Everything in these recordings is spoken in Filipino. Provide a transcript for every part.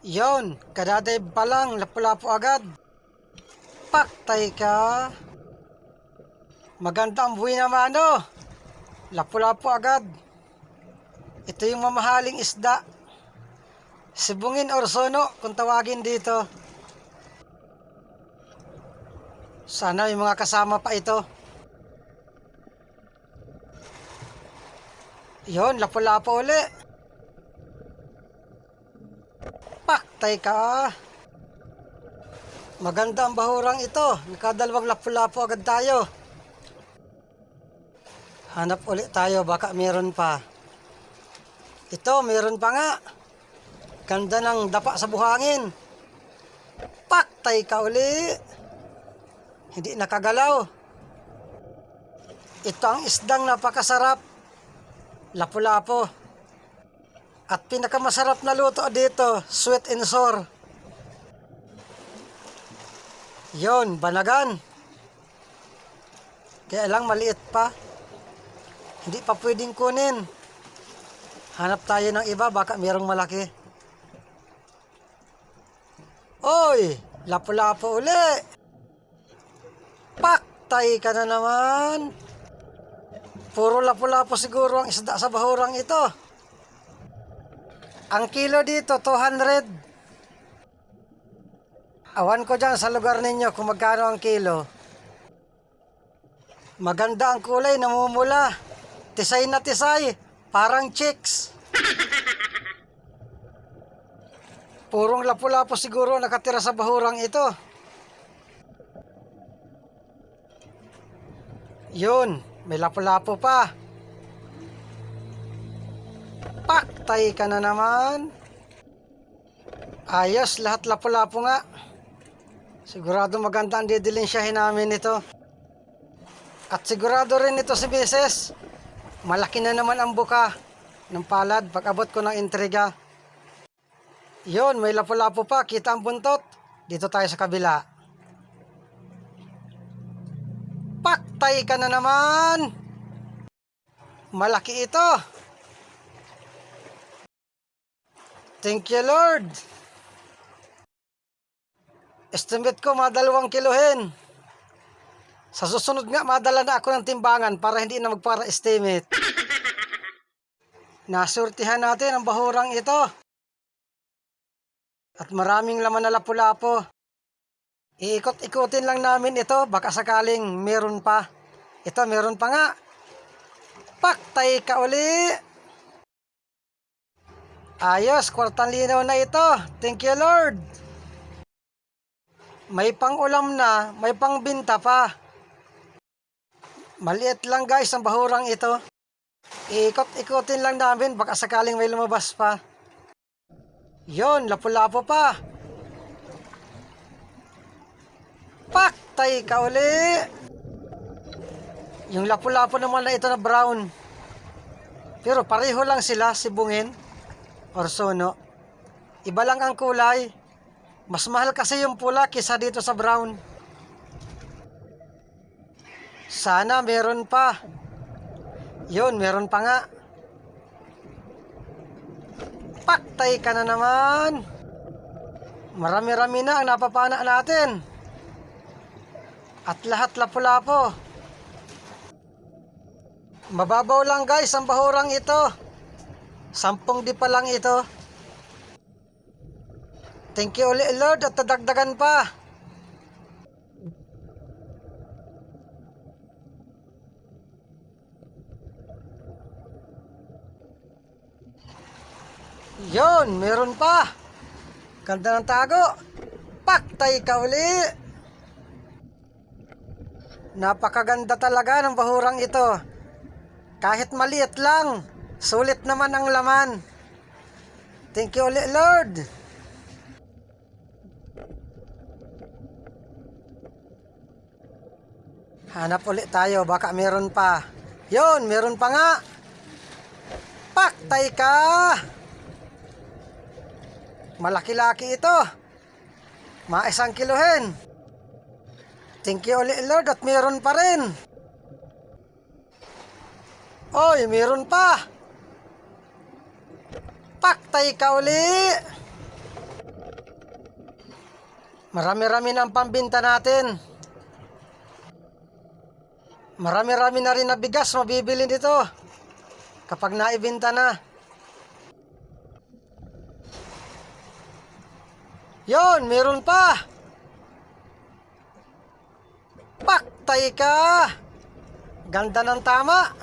Yon, kadaday pa lang, lapu-lapu agad. Paktay ka. Maganda ang buhay naman, ano? Lapu-lapu agad. Ito yung mamahaling isda. Sibungin or sono, kung tawagin dito. Sana yung mga kasama pa ito. Yon, lapu-lapu uli. Paktay ka. Maganda ang bahurang ito. Nakadalawang lapu-lapu agad tayo. Hanap ulit tayo, baka meron pa. Ito, meron pa nga. Ganda ng dapa sa buhangin. Paktay ka uli. Hindi nakagalaw. Ito ang isdang napakasarap. Lapu-lapo. At pinakamasarap na luto dito, sweet and sour. Yon, banagan. Kaya lang maliit pa. Hindi pa pwedeng kunin. Hanap tayo ng iba, baka mayroong malaki. Oy, lapu-lapu uli. Paktay ka na naman. Puro lapu-lapu siguro ang isda sa bahurang ito. Ang kilo dito, 200. Awan ko dyan sa lugar ninyo kung magkano ang kilo. Maganda ang kulay, namumula. Tisay na tisay, parang chicks. Purong lapu-lapu siguro nakatira sa bahurang ito. Yun, may lapu-lapu pa. Paktay ka na naman. Ayos, lahat lapu-lapu nga. Sigurado maganda ang didilinsyahin namin ito. At sigurado rin ito si Mrs. Malaki na naman ang buka ng palad pag abot ko ng intriga. Yon, may lapu-lapu pa. Kita ang buntot. Dito tayo sa kabila. Paktay ka na naman. Malaki ito. Thank you, Lord. Estimate ko, mga dalawang kilohin. Sa susunod nga, madala na ako ng timbangan para hindi na magpara estimate. Nasurtihan natin ang bahurang ito. At maraming laman na lapu-lapo. Iikot-ikutin lang namin ito, baka sakaling meron pa. Ito, meron pa nga. Paktay ka uli. Ayos, kwartang linaw na ito. Thank you, Lord. May pang-ulam na, may pang-binta pa. Maliit lang guys ang bahurang ito. Iikot-ikutin lang namin, baka sakaling may lumabas pa. Yon, lapu-lapo pa. Paktay ka uli. Yung lapu-lapo naman na ito na brown. Pero pareho lang sila, sibungin or sono. Iba lang ang kulay. Mas mahal kasi yung pula kisa dito sa brown. Sana meron pa. Yun, meron pa nga. Paktay ka na naman. Marami-rami na ang napapana natin. At lahat lapu-lapo. Mababaw lang guys ang bahurang ito. Sampung di pa lang ito. Thank you ulit Lord at tadagdagan pa. Yon, meron pa. Ganda ng tago. Paktay ka uli. Napakaganda talaga ng bahurang ito. Kahit maliit lang, sulit naman ang laman. Thank you ulit, Lord. Hanap ulit tayo, baka meron pa. Yon, meron pa nga. Paktay ka. Malaki-laki ito. Mga isang kilohin. Thank you ulit Lord at meron pa rin. Oy, meron pa. Paktay ka uli. Marami-rami na ang pambinta natin. Marami-rami na rin na bigas mabibili dito. Kapag naibinta na. Yon, meron pa. Paktay ka. Ganda ng tama.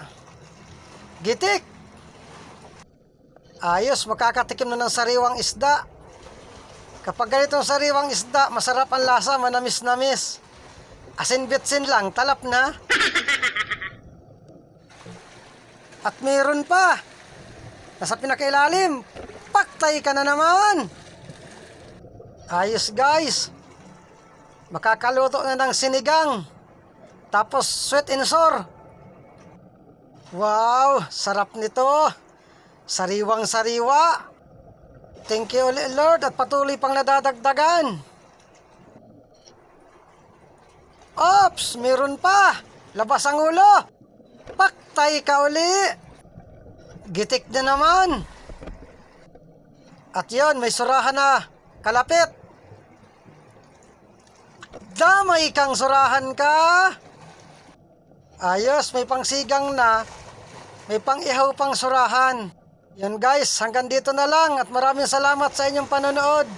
Gitik. Ayos, makakatikim na ng sariwang isda. Kapag ganitong sariwang isda, masarap ang lasa, manamis-namis. Asin bitsin lang, talap na. At meron pa. Nasa pinakailalim. Paktay ka na naman. Ayos guys. Makakaluto na ng sinigang. Tapos sweet and sour. Wow, sarap nito. Sariwang sariwa. Thank you ulit Lord at patuloy pang nadadagdagan. Ops, meron pa. Labas ang ulo. Paktay ka uli. Gitik na naman. At yon, may surahan na. Kalapit. Damay kang surahan ka. Ayos, may pangsigang na. May pang pang surahan. Yan guys, hanggang dito na lang at maraming salamat sa inyong panonood.